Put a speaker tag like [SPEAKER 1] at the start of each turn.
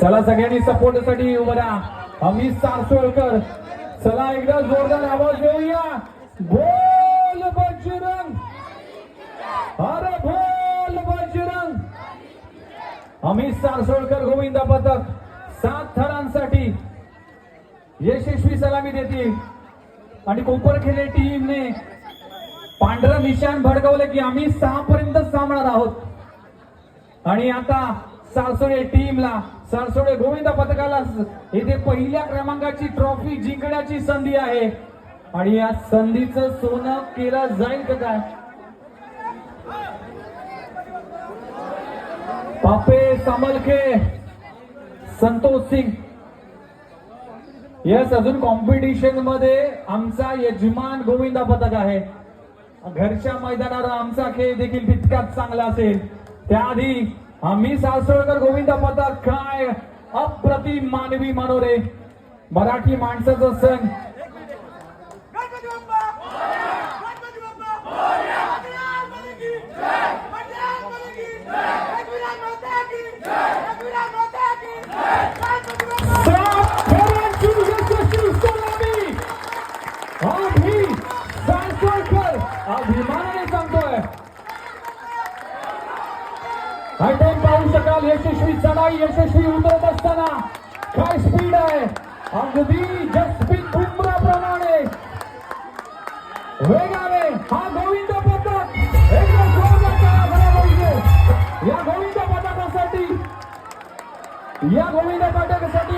[SPEAKER 1] चला सगळ्यांनी सपोर्टसाठी उभं राहा. अमित सारसोळकर चला एकदा जोरदार आवाज देऊया. बोल बजरंग. अरे बोल बजरंग. अमित सारसोळकर गोविंदा पथक सात थरांसाठी यशस्वी सलामी देतील. आणि कोपरखेले टीमने पांढरं निशाण भडकवलं की आम्ही सहा पर्यंत सामणार आहोत. आणि आता सारसोडे टीमला सारसोडे गोविंद पथकाला इथे पहिल्या क्रमांकाची ट्रॉफी जिंकण्याची संधी आहे. आणि या संधीचं सोनं केलं जाईल का काय? पापे समलके संतोष सिंग. यस अजून कॉम्पिटिशनमध्ये आमचा यजमान गोविंदा पथक आहे. घरच्या मैदानावर आमचा खेळ देखील तितकाच चांगला असेल. त्याआधी आम्ही सासवडकर गोविंदा पथक काय? अप्रतिम मानवी मनोरे. मराठी माणसाचं सण.
[SPEAKER 2] गणपती
[SPEAKER 1] आठवण पाहू शकाल यशस्वी चढाई यशस्वी उतरत असताना. काय स्पीड आहे? अगदी जसप्रीत बुमरा प्रमाणे वेगाने. हा गोविंद पथक एकदा जोरदार टाळ्या पाहिजे या गोविंद पथकासाठी या गोविंद पथकासाठी